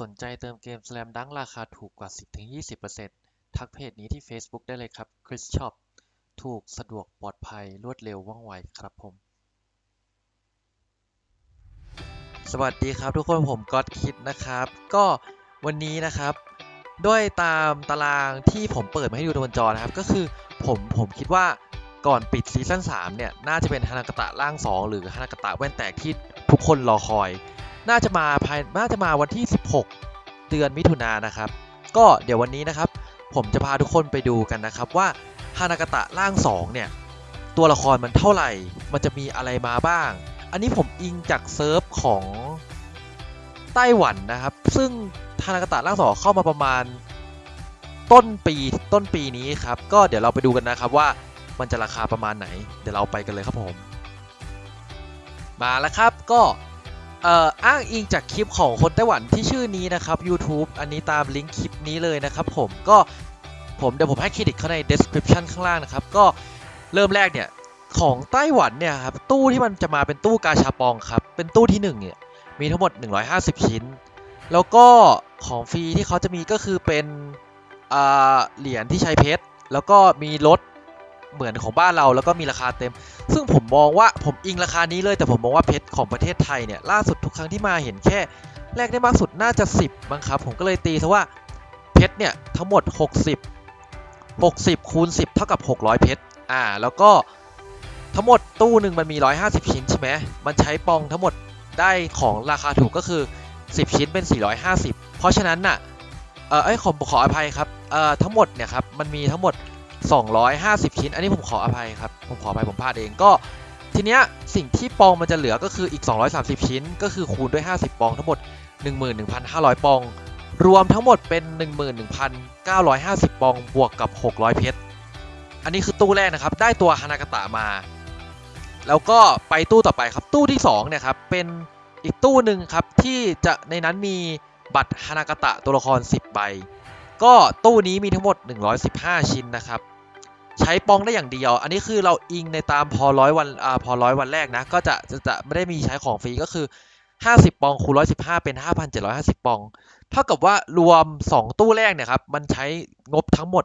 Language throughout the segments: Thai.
สนใจเติมเกม Slam Dunk ราคาถูกกว่า 10-20%ทักเพจนี้ที่ Facebook ได้เลยครับ Chris Shop ถูกสะดวกปลอดภัยรวดเร็วว่องไวครับผม สวัสดีครับทุกคนผมก็อดคิดนะครับ ก็วันนี้นะครับ ด้วยตามตารางที่ผมเปิดมาให้ดูบนจอนะครับ ก็คือผมผมคิดว่าก่อนปิดซีซั่น3เนี่ย น่าจะเป็นฮานากตะร่าง 2 หรือฮานากตะแว่นแตกที่ทุกคนรอคอย น่าจะมาภายน่าจะมาวันที่ 16 เดือนมิถุนายนนะครับ ก็เดี๋ยววันนี้นะครับ ผมจะพาทุกคนไปดูกันนะครับว่าฮานากาตะร่าง2เนี่ยตัวละครมันเท่าไหร่ มันจะมีอะไรมาบ้าง อันนี้ผมอิงจากเซิร์ฟของไต้หวันนะครับ ซึ่งฮานากาตะร่าง2เข้ามาประมาณต้นปีต้นปีนี้ครับ ก็เดี๋ยวเราไปดูกันนะครับว่ามันจะราคาประมาณไหน เดี๋ยวเราไปกันเลยครับผม มาแล้วครับก็ เอ่ออ้างอิงจากคลิปของคนไต้หวันที่ชื่อนี้นะครับ YouTube อันนี้ตามลิงก์คลิปนี้เลยนะครับผมก็ผมเดี๋ยวผมให้เครดิตเขาใน description ข้างล่างนะครับ ก็เริ่มแรกเนี่ย ของไต้หวันเนี่ยครับ ตู้ที่มันจะมาเป็นตู้กาชาปองครับ เป็นตู้ที่1เนี่ยมีทั้งหมด 150 ชิ้น แล้วก็ของฟรีที่เขาจะมีก็คือเป็นเหรียญที่ใช้เพชร แล้วก็มีรถ เหมือนของบ้านเราแล้วก็มีราคาเต็ม ซึ่งผมมองว่าผมอิงราคานี้เลยแต่ผมมองว่าเพชรของประเทศไทยเนี่ยล่าสุดทุกครั้งที่มาเห็นแค่แลกได้มากสุดน่าจะ 10บ้างครับ ผมก็เลยตีซะว่าเพชรเนี่ยทั้งหมด 60 60คูณ10 เท่ากับ 600 เพชรอ่า แล้วก็ทั้งหมดตู้หนึ่งมันมี 150 ชิ้นใช่ไหมมันใช้ปองทั้งหมดได้ของราคาถูกก็คือ 10 ชิ้นเป็น 450 เพราะฉะนั้นน่ะเออไอยขอขออภัยครับเอ่อทั้งหมดเนี่ยครับมันมีทั้งหมด 250 ชิ้น อันนี้ผมขออภัยครับ ผมขออภัยผมพลาดเองก็ ทีเนี้ยสิ่งที่ปองมันจะเหลือก็คืออีก 230 ชิ้น ก็คือคูณด้วย 50 ปองทั้งหมด 11,500 ปอง รวมทั้งหมดเป็น 11,950 ปองบวกกับ 600 เพชร อันนี้คือตู้แรกนะครับ ได้ตัวฮานากาตะมา แล้วก็ไปตู้ต่อไปครับ ตู้ที่2เนี่ยครับ เป็นอีกตู้หนึ่งครับที่จะในนั้นมีบัตรฮานากาตะตัวละคร 10 ใบ ก็ตู้นี้มีทั้งหมด 115 ชิ้นนะครับ ใช้ปองได้อย่างเดียว อันนี้คือเราอิงในตามพอร้อยวันอ่าพอร้อยวันแรกนะ ก็จะจะจะไม่ได้มีใช้ของฟรีก็คือ 50 ปองคูณ115 เป็น 5,750 ปอง เท่ากับว่ารวม 2 ตู้แรกเนี่ยครับ มันใช้งบทั้งหมด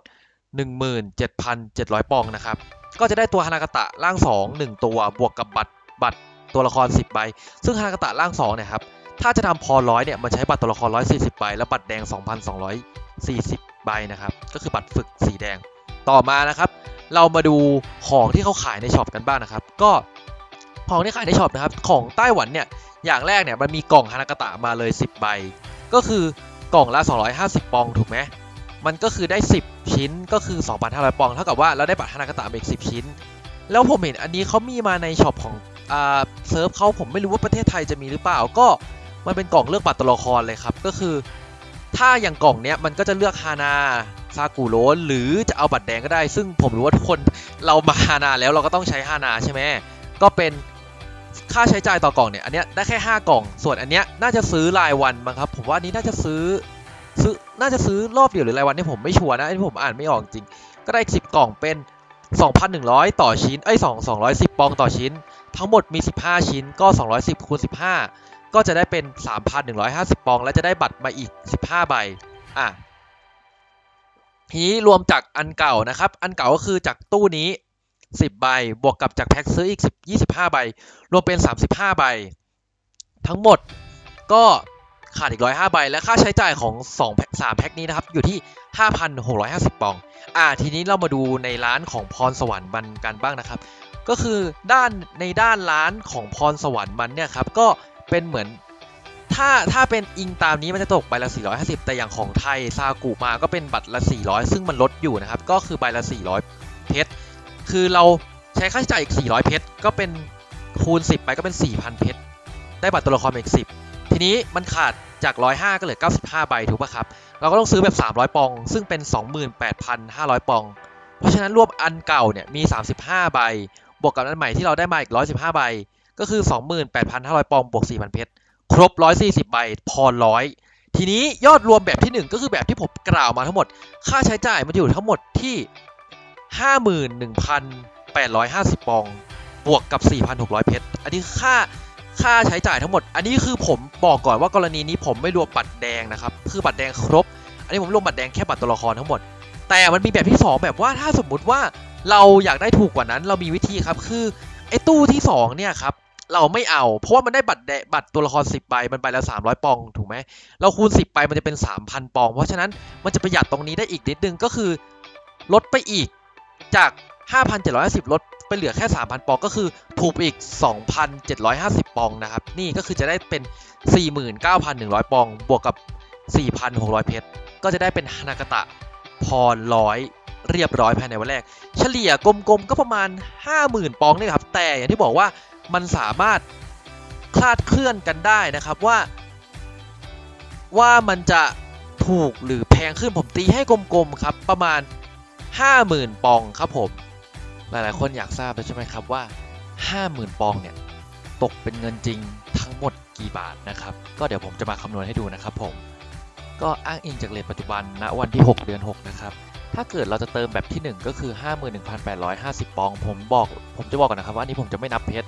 17,700 ปองนะครับ ก็จะได้ตัวฮานากาตะร่าง 2 1 ตัวบวกกับบัตรบัตรตัวละคร 10 ใบ ซึ่งฮานากาตะร่าง 2 เนี่ยครับ ถ้าจะทำพอร้อยเนี่ย มันใช้บัตรตัวละคร 140 ใบ และบัตรแดง 2,240 ใบนะครับ ก็คือบัตรฝึกสีแดง ต่อมานะครับ เรามาดูของที่เขาขายในช็อปกันบ้างนะครับ ก็ของที่ขายในช็อปนะครับ ของไต้หวันเนี่ย อย่างแรกเนี่ยมันมีกล่องฮานากาตะมาเลย 10 ใบ ก็คือกล่องละ 250 ปองถูกไหมมันก็คือได้ 10 ชิ้นก็คือ 2,500 ปองเท่ากับว่าเราได้บัตรฮานากาตะอีก 10 ชิ้น แล้วผมเห็นอันนี้เขามีมาในช็อปของอ่าเซิร์ฟเขาผมไม่รู้ว่าประเทศไทยจะมีหรือเปล่าก็มันเป็นกล่องเลือกบัตรตัวละครเลยครับก็คือ ถ้าอย่างกล่องเนี้ยมันก็จะเลือกฮานา ซากุโรนหรือจะเอาบัตรแดงก็ได้ ซึ่งผมรู้ว่าทุกคนเรามาฮานาแล้วเราก็ต้องใช้ฮานาใช่ไหมก็เป็นค่าใช้จ่ายต่อกล่องเนี่ยอันเนี้ยได้แค่ 5 กล่อง ส่วนอันเนี้ยน่าจะซื้อรายวันมั้งครับ ผมว่านี้น่าจะซื้อซื้อน่าจะซื้อรอบเดียวหรือรายวันนี่ผมไม่ชัวร์นะอันนี้ผมอ่านไม่ออกจริง ก็ได้10 กล่องเป็น 2,100 ต่อชิ้นเอ้ย2 210 ปองต่อชิ้น ทั้งหมดมี 15 ชิ้นก็ 210คูณ15 ก็จะได้เป็น 3,150 ปอง และจะได้บัตรมาอีก 15 ใบอะ ทีนี้รวมจากอันเก่านะครับ อันเก่าก็คือจากตู้นี้ 10 ใบ บวกกับจากแพ็คซื้ออีก 10 25 ใบ รวมเป็น 35 ใบ ทั้งหมดก็ขาดอีก 105 ใบ และค่าใช้จ่ายของ2แพ็ค3แพ็คนี้นะครับ อยู่ที่ 5,650 ปอง อ่า ทีนี้เรามาดูในร้านของพรสวรรค์มันกันบ้างนะครับ ก็คือด้านในด้านร้านของพรสวรรค์มันเนี่ยครับ ก็เป็นเหมือน ถ้าถ้าเป็นอิงตามนี้มันจะตกใบละ 450 แต่อย่างของไทยซากุมาก็เป็นบัตรละ 400 ซึ่งมันลดอยู่นะครับ ก็คือใบละ 400 เพชร คือเราใช้ค่าใช้จ่ายอีก 400 เพชร ก็เป็นคูณ 10 ไปก็เป็น 4,000 เพชร ได้บัตรตัวละครอีก 10 ทีนี้มันขาดจาก 105 ก็เหลือ 95 ใบถูกป่ะครับ เราก็ต้องซื้อแบบ 300 ปอง ซึ่งเป็น 28,500 ปอง เพราะฉะนั้นรวมอันเก่าเนี่ยมี 35 ใบ บวกกับอันใหม่ที่เราได้มาอีก 115 ใบ ก็คือ 28,500 ปอง บวก 4,000 เพชร ครบ 140 ใบ พอร้อยทีนี้ยอดรวมแบบที่ 1 ก็คือแบบที่ผมกล่าวมาทั้งหมด ค่าใช้จ่ายมันอยู่ทั้งหมดที่ 51,850 ปอง บวกกับ 4,600 เพชร อันนี้ค่าค่าใช้จ่ายทั้งหมด อันนี้คือผมบอกก่อนว่ากรณีนี้ผมไม่รวมบัตรแดงนะครับ คือบัตรแดงครบ อันนี้ผมรวมบัตรแดงแค่บัตรตัวละครทั้งหมด แต่มันมีแบบที่ 2 แบบว่าถ้าสมมุติว่าเราอยากได้ถูกกว่านั้น เรามีวิธีครับ คือไอ้ตู้ที่ 2 เนี่ยครับ เราไม่เอา เพราะว่ามันได้บัตรแดบัตรตัวละคร 10ใบมันใบละ300 ปองถูกไหมเราคูณ 10ไปมันจะเป็น 3,000 ปอง เพราะฉะนั้นมันจะประหยัดตรงนี้ได้อีกนิดนึงก็คือลดไปอีกจาก 5,750ลดไปเหลือแค่ 3,000 ปองก็คือถูกไปอีก 2,750 ปองนะครับ นี่ก็คือจะได้เป็น 49,100 ปอง บวกกับ 4,600 เพชร ก็จะได้เป็นฮานากาตะพรร้อยเรียบร้อยภายในวันแรก เฉลี่ยกลมๆก็ประมาณ 50,000 ปองนี่ครับ แต่อย่างที่บอกว่า มันสามารถคลาดเคลื่อนกันได้นะครับว่า ว่ามันจะถูกหรือแพงขึ้นผมตีให้กลมๆครับประมาณ 50,000 ปองครับผม หลายๆ คนอยากทราบแล้วใช่ไหมครับว่า 50,000 ปองเนี่ยตกเป็นเงินจริงทั้งหมดกี่บาทนะครับ ก็เดี๋ยวผมจะมาคำนวณให้ดูนะครับผม ก็อ้างอิงจากเรทปัจจุบันณวันที่ 6 เดือน 6 นะครับ ถ้าเกิดเราจะเติมแบบที่ 1 ก็คือ 51,850 ปอง ผมบอก ผมจะบอกก่อนนะครับว่าอันนี้ผมจะไม่นับเพชร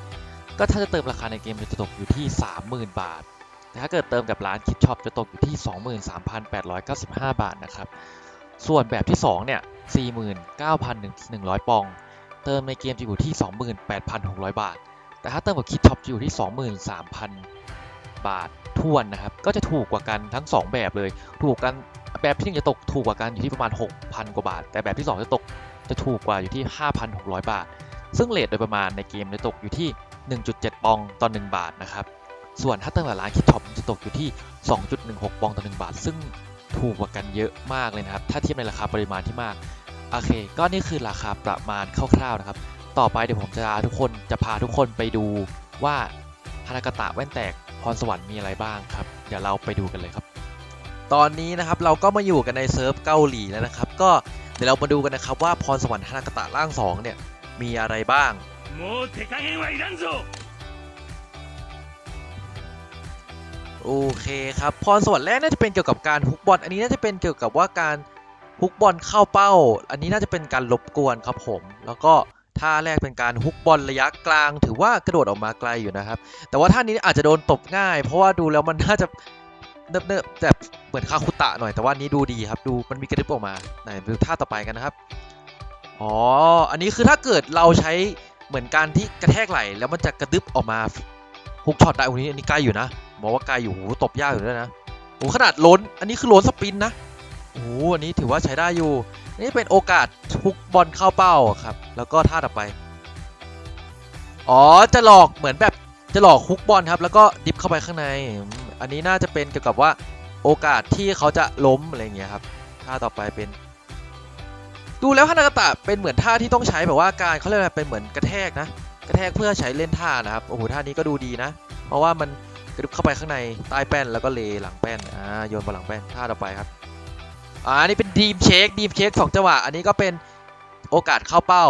ก็ถ้าจะเติมราคาในเกมจะตกอยู่ที่ 30,000 บาท แต่ถ้าเกิดเติมกับร้านคิดช็อปจะตกอยู่ที่ 23,895 บาทนะครับ ส่วนแบบที่ 2 เนี่ย 49,100 ปอง เติมในเกมจะอยู่ที่ 28,600 บาท แต่ถ้าเติมกับคิดช็อปจะอยู่ที่ 23,000 บาททวนนะครับ ก็จะถูกกว่ากันทั้ง 2 แบบเลย ถูกกันแบบที่หนึ่งจะตกถูกกว่ากันอยู่ที่ประมาณ 6,000 กว่าบาท แต่แบบที่ 2 จะตกจะถูกกว่าอยู่ที่ 5,600 บาท ซึ่งเรทโดยประมาณในเกมจะตกอยู่ที่ 1.7 ปองต่อ 1 บาทนะครับ ส่วนถ้าเติมกับร้านคิดช็อปจะตกอยู่ที่ 2.16 ปองต่อ 1 บาท ซึ่งถูกกว่ากันเยอะมากเลยนะครับ ถ้าเทียบในราคาปริมาณที่มาก โอเค ก็นี่คือราคาประมาณคร่าวๆนะครับ ต่อไปเดี๋ยวผมจะพาทุกคนจะพาทุกคนไปดูว่าฮานากาตะแว่นแตกพรสวรรค์มีอะไรบ้างครับ เดี๋ยวเราไปดูกันเลยครับ ตอนนี้นะครับเราก็มาอยู่กันในเซิร์ฟเกาหลีแล้วนะครับ ก็เดี๋ยวเรามาดูกันนะครับว่าพรสวรรค์ฮานากาตะร่างสองเนี่ยมีอะไรบ้าง もう手加減はいらんぞ โอเคครับพรสวรรค์แรกน่าจะเป็นเกี่ยวกับการฮุกบอลอันนี้น่าจะเป็นเกี่ยวกับว่าการฮุกบอลเข้าเป้า อันนี้น่าจะเป็นการรบกวนครับผม แล้วก็ท่าแรกเป็นการฮุกบอลระยะกลาง ถือว่ากระโดดออกมาไกลอยู่นะครับ แต่ว่าท่านี้อาจจะโดนตบง่าย เพราะว่าดูแล้วมันน่าจะเนิบๆแบบเหมือนคาคุตะหน่อยแต่ว่าอันนี้ดูดีครับ ดูมันมีกระดึบออกมาไหนดูท่าต่อไปกันนะครับอ๋ออันนี้คือถ้าเกิดเราใช้ เหมือนการที่กระแทกไหลแล้วมันจะกระดึบออกมาฮุกช็อตได้อันนี้อันนี้ไกลอยู่นะบอกว่าไกลอยู่โหตบยากอยู่ด้วยนะโอ้ขนาดล้น อันนี้คือล้นสปินนะโอ้อันนี้ถือว่าใช้ได้อยู่ นี่เป็นโอกาสทุกบอลเข้าเป้าครับ แล้วก็ท่าต่อไป อ๋อจะหลอกเหมือนแบบจะหลอกฮุกบอลครับ แล้วก็ดิฟเข้าไปข้างใน อันนี้น่าจะเป็นเกี่ยวกับว่าโอกาสที่เขาจะล้มอะไรอย่างเงี้ยครับท่าต่อไปเป็น ดูแล้วฮานากาตะเป็นเหมือนท่าที่ต้องใช้แบบว่าการเขาเรียกอะไรเป็นเหมือนกระแทกนะ กระแทกเพื่อใช้เล่นท่านะครับโอ้โหท่านี้ก็ดูดีนะ เพราะว่ามันกระดึบเข้าไปข้างในใต้แป้นแล้วก็เลหลังแป้นอ่าโยนไปหลังแป้นท่าต่อไปครับอ่าอันนี้เป็นดีมเช็คดีมเช็คสองจังหวะอันนี้ก็เป็นโอกาสเข้าเป้า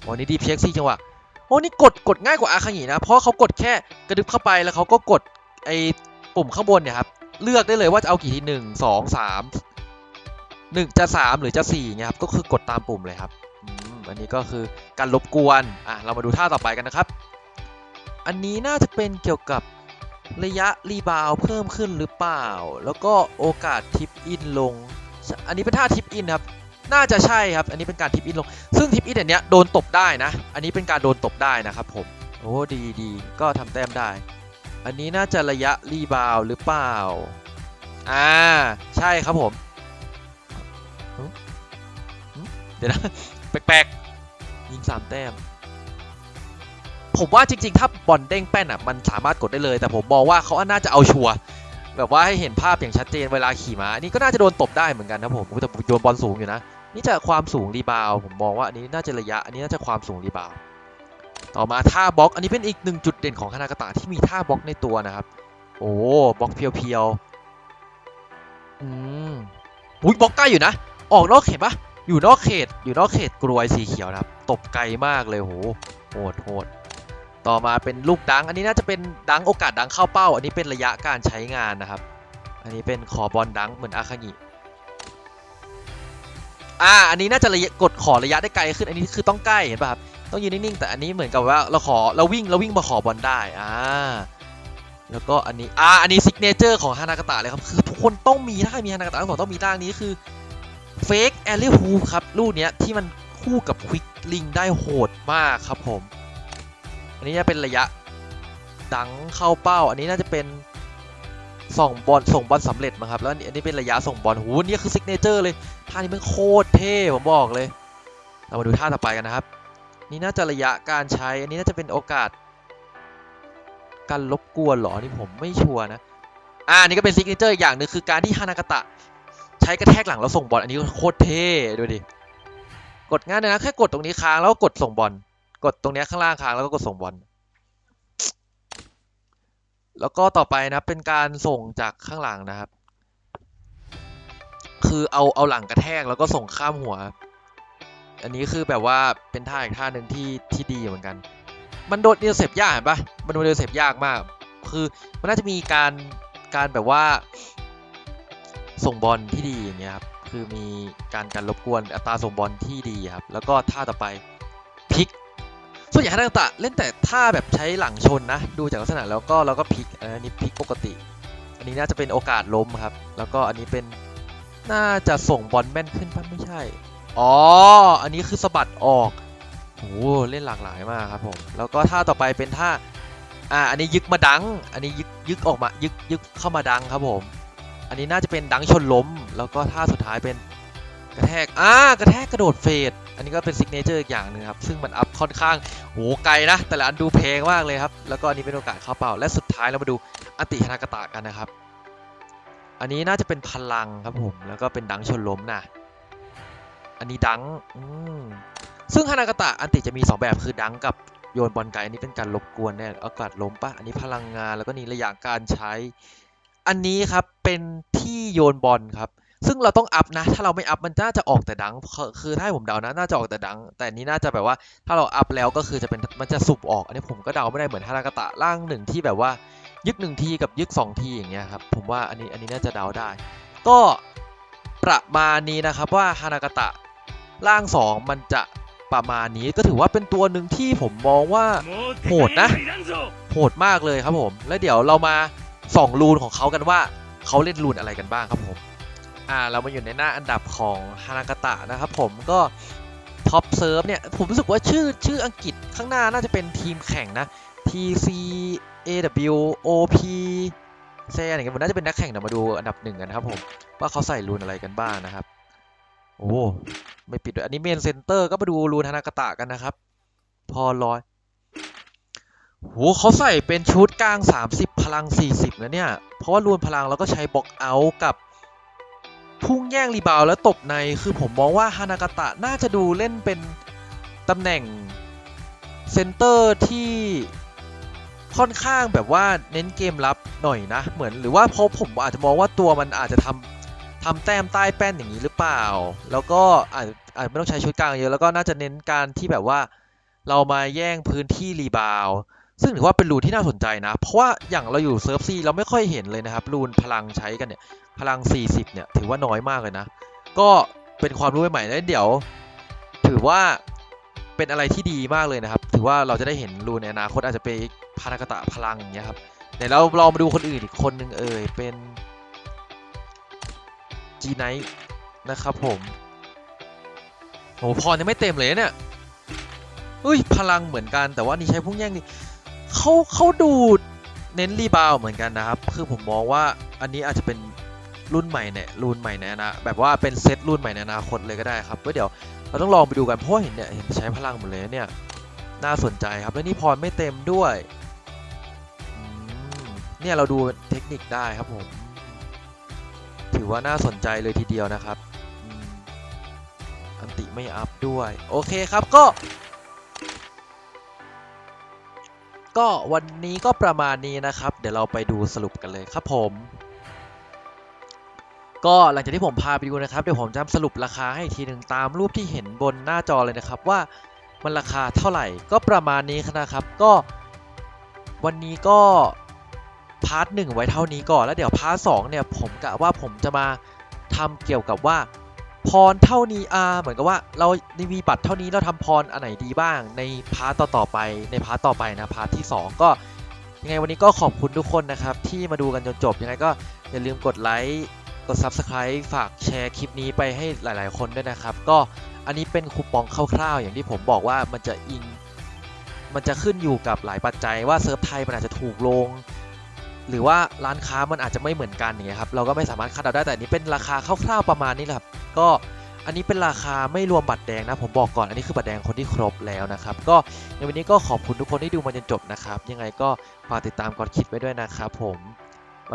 โอ้นี่ดีมเช็คสี่จังหวะโอ้นี่กดกดง่ายกว่าอาคางินะ เพราะเขากดแค่กระดึบเข้าไปแล้วเขาก็กดไอปุ่มข้างบนเนี่ยครับเลือกได้เลยว่าจะเอากี่ทีหนึ่งสองสาม หนึ่งจะสามหรือจะสี่เงี้ยครับก็คือกดตามปุ่มเลยครับอันนี้ก็คือการรบกวนอะเรามาดูท่าต่อไปกันนะครับ อันนี้น่าจะเป็นเกี่ยวกับระยะรีบาวเพิ่มขึ้นหรือเปล่า แล้วก็โอกาสทิปอินลง อันนี้เป็นท่าทิปอินครับ น่าจะใช่ครับ อันนี้เป็นการทิปอินลง ซึ่งทิปอินอันเนี้ยโดนตบได้นะ อันนี้เป็นการโดนตบได้นะครับผม โอ้ดีดีก็ทำแต้มได้ อันนี้น่าจะระยะรีบาวหรือเปล่า อ่า ใช่ครับผม เดี๋ยวนะ แปลกๆ ยิงสามแต้ม ผมว่าจริง ๆ ถ้าบอลเด้งแป้นอะ มันสามารถกดได้เลย แต่ผมมองว่าเขาน่าจะเอาชัวร์แบบว่าให้เห็นภาพอย่างชัดเจนเวลาขี่ม้านนี้ก็น่าจะโดนตบได้เหมือนกันนะผมแต่โยนบอลสูงอยู่นะ นี่จะความสูงรีบาวผมมองว่าอันนี้น่าจะระยะ อันนี้น่าจะความสูงรีบาวต่อมาท่าบล็อก อันนี้เป็นอีกหนึ่งจุดเด่นของคานากาตะที่มีท่าบล็อกในตัวนะครับ โอ้บล็อกเพียวๆอืมอุ้ยบล็อกใกล้อยู่นะ ออกนอกเขตปะอยู่นอกเขต อยู่นอกเขตกรวยสีเขียวนะครับ ตบไกลมากเลยโหโหดโหดต่อมาเป็นลูกดัง อันนี้น่าจะเป็นดังโอกาสดังเข้าเป้า อันนี้เป็นระยะการใช้งานนะครับ อันนี้เป็นขอบอลดังเหมือนอาคางิอ่า อันนี้น่าจะระยะกดขอระยะได้ไกลขึ้น อันนี้คือต้องใกล้เห็นป่ะครับ ต้องยืนนิ่งๆ แต่อันนี้เหมือนกับว่าเราขอเราวิ่งเราวิ่งมาขอบอลได้ อ่า แล้วก็อันนี้ อ่า อันนี้ซิกเนเจอร์ของฮานากาตะเลยครับ คือทุกคนต้องมีถ้าใครมีฮานากาตะทั้งสองต้องมีท่านี้คือ เฟกแอลลี่ฮูครับลูกเนี้ยที่มันคู่กับควิกลิงได้โหดมากครับผม อันนี้จะเป็นระยะดังเข้าเป้า อันนี้น่าจะเป็นส่งบอลส่งบอลสำเร็จมั้งครับ แล้วอันนี้เป็นระยะส่งบอลหูนี่คือซิกเนเจอร์เลยท่านี้มันโคตรเท่ผมบอกเลย เรามาดูท่าต่อไปกันนะครับ นี่น่าจะระยะการใช้ อันนี้น่าจะเป็นโอกาส การรบกวนหรอนี่ผมไม่ชัวร์นะ อ่านี่ก็เป็นซิกเนเจอร์อย่างหนึ่งคือการที่ฮานากาตะ ใช้กระแทกหลังแล้วส่งบอลอันนี้โคตรเท่ดูดิกดง่ายเลยนะแค่กดตรงนี้ค้างแล้วก็กดส่งบอลกดตรงนี้ข้างล่างค้างแล้วก็กดส่งบอลแล้วก็ต่อไปนะเป็นการส่งจากข้างหลังนะครับ คือเอาเอาหลังกระแทกแล้วก็ส่งข้ามหัว อันนี้คือแบบว่าเป็นท่าอีกท่าหนึ่งที่ที่ดีเหมือนกัน มันโดนเดียวเสพยากเห็นปะมันโดนเดียวเสพยากมาก คือมันน่าจะมีการการแบบว่า ส่งบอลที่ดีอย่างเงี้ยครับคือมีการการรบกวนอัตราส่งบอลที่ดีครับแล้วก็ท่าต่อไปพลิกส่วนใหญ่ฮานาตะเล่นแต่ท่าแบบใช้หลังชนนะดูจากลักษณะแล้วก็เราก็พลิกอันนี้พลิกปกติ อันนี้น่าจะเป็นโอกาสล้มครับ แล้วก็อันนี้เป็นน่าจะส่งบอลแม่นขึ้นปะไม่ใช่ อ๋อ อันนี้คือสะบัดออกโหเล่นหลากหลายมากครับผม แล้วก็ท่าต่อไปเป็นท่า อ่า อันนี้ยึกมาดัง อันนี้ยึกยึกออกมา ยึกยึกเข้ามาดังครับผม อันนี้น่าจะเป็นดังชนล้ม แล้วก็ท่าสุดท้ายเป็นกระแทก อ่ากระแทกกระโดดเฟด อันนี้ก็เป็นซิกเนเจอร์อีกอย่างหนึ่งครับ ซึ่งมันอัพค่อนข้างโหไกลนะ แต่ละอันดูแพงมากเลยครับ แล้วก็อันนี้เป็นโอกาสเข้าเป้าและสุดท้ายเรามาดูอันติฮานากาตะกันนะครับ อันนี้น่าจะเป็นพลังครับผม แล้วก็เป็นดังชนล้มนะอันนี้ดังซึ่งฮานากาตะอันติจะมี 2 แบบคือดังกับโยนบอลไกลอันนี้เป็นการรบกวนแน่โอากาสล้มปะอันนี้พลังงานแล้วก็นี่ระยะการใช้ อันนี้ครับเป็นที่โยนบอลครับ ซึ่งเราต้องอัพนะ ถ้าเราไม่อัพมันน่าจะออกแต่ดัง คือถ้าผมเดานะ น่าจะออกแต่ดัง แต่นี้น่าจะแบบว่า ถ้าเราอัพแล้วก็คือจะเป็นมันจะสุบออก อันนี้ผมก็เดาไม่ได้เหมือนฮารากาตะล่างหนึ่งที่แบบว่า ยึกหนึ่งทีกับยึกสองทีอย่างเงี้ยครับ ผมว่าอันนี้อันนี้น่าจะเดาได้ ก็ประมาณนี้นะครับว่าฮานากาตะล่าง 2 มันจะประมาณนี้ก็ถือว่าเป็นตัวหนึ่งที่ผมมองว่าโหดนะโหดมากเลยครับผม แล้วเดี๋ยวเรามา สองรูนของเขากันว่าเขาเล่นรูนอะไรกันบ้างครับผมอ่าเรามาอยู่ในหน้าอันดับของฮานากาตะนะครับผมก็ท็อปเซิร์ฟเนี่ยผมรู้สึกว่าชื่อชื่ออังกฤษข้างหน้าน่าจะเป็นทีมแข่งนะ TC AW OP เซอย่างเงี้ยมันน่าจะเป็นนักแข่งเดี๋ยวมาดูอันดับหนึ่งกันนะครับผมว่าเขาใส่รูนอะไรกันบ้างนะครับ โอ้ไม่ปิดด้วยอันนี้เมนเซนเตอร์ก็มาดูรูนฮานากาตะกันนะครับ พอร้อย โหเขาใส่เป็นชุดกลาง 30 พลัง 40 นะเนี่ย เพราะว่ารวนพลังแล้วก็ใช้บล็อกเอาท์กับ พุ่งแย่งรีบาวแล้วตบใน คือผมมองว่าฮานากาตะน่าจะดูเล่นเป็นตำแหน่ง เซนเตอร์ที่ค่อนข้างแบบว่าเน้นเกมรับหน่อยนะ เหมือนหรือว่าเพราะผมอาจจะมองว่าตัวมันอาจจะทำทำแต้มใต้แป้นอย่างนี้หรือเปล่า แล้วก็อาจอาจไม่ต้องใช้ชุดกลางเยอะแล้วก็น่าจะเน้นการที่แบบว่าเรามาแย่งพื้นที่รีบาว ซึ่งถือว่าเป็นรูนที่น่าสนใจนะ เพราะว่าอย่างเราอยู่เซิร์ฟซีเราไม่ค่อยเห็นเลยนะครับรูนพลังใช้กันเนี่ยพลัง 40 เนี่ยถือว่าน้อยมากเลยนะ ก็เป็นความรู้ใหม่ๆแล้วเดี๋ยว ถือว่าเป็นอะไรที่ดีมากเลยนะครับ ถือว่าเราจะได้เห็นรูนในอนาคตอาจจะไปพานากตะพลังอย่างเงี้ยครับเดี๋ยวเราลองมาดูคนอื่นอีกคนหนึ่งเอ่ยเป็นจีไนท์นะครับผมโหพรยังไม่เต็มเลยเนี่ยเฮ้ยพลังเหมือนกันแต่ว่านี่ใช้พุ่งแย่งนี่ เขาเขาดูเน้นรีบาวเหมือนกันนะครับ คือผมมองว่าอันนี้อาจจะเป็นรุ่นใหม่เนี่ยรุ่นใหม่ในอนาแบบว่าเป็นเซตรุ่นใหม่ในอนาคตเลยก็ได้ครับก็เดี๋ยวเราต้องลองไปดูกันเพราะเห็นเนี่ยเห็นใช้พลังหมดเลยเนี่ยน่าสนใจครับแล้วนี่พรไม่เต็มด้วยเนี่ยเราดูเทคนิคได้ครับผมถือว่าน่าสนใจเลยทีเดียวนะครับอันติไม่อัพด้วย โอเคครับก็ ก็วันนี้ก็ประมาณนี้นะครับ เดี๋ยวเราไปดูสรุปกันเลยครับผมก็หลังจากที่ผมพาไปดูนะครับเดี๋ยวผมจะสรุปราคาให้ทีหนึ่งตามรูปที่เห็นบนหน้าจอเลยนะครับ ว่ามันราคาเท่าไหร่ก็ประมาณนี้นะครับ ก็วันนี้ก็พาร์ทหนึ่งไว้เท่านี้ก่อนแล้วเดี๋ยวพาร์ทสองเนี่ยผมกะว่าผมจะมาทำเกี่ยวกับว่า พรเท่านี้อ่าเหมือนกับว่าเราในมีบัตรเท่านี้เราทำพรอันไหนดีบ้างในพาร์ตต่อๆไปในพาร์ตต่อไปนะพาร์ทที่ 2 ก็ยังไงวันนี้ก็ขอบคุณทุกคนนะครับ ที่มาดูกันจนจบยังไงก็อย่าลืมกดไลค์กด Subscribe ฝากแชร์คลิปนี้ไปให้หลาย ๆ คนด้วยนะครับ ก็อันนี้เป็นคูปองคร่าว ๆ อย่างที่ผมบอกว่ามันจะอิง มันจะขึ้นอยู่กับหลายปัจจัยว่าเซิร์ฟไทยมันอาจจะถูกลง หรือว่าร้านค้ามันอาจจะไม่เหมือนกันอย่างเงี้ยครับเราก็ไม่สามารถคาดเดาได้แต่อันนี้เป็นราคาคร่าวๆประมาณนี้แหละครับก็อันนี้เป็นราคาไม่รวมบัตรแดงนะผมบอกก่อนอันนี้คือบัตรแดงคนที่ครบแล้วนะครับ ก็ในวันนี้ก็ขอบคุณทุกคนที่ดูมาจนจบนะครับ ยังไงก็ฝากติดตามกอดคิดไว้ด้วยนะครับผม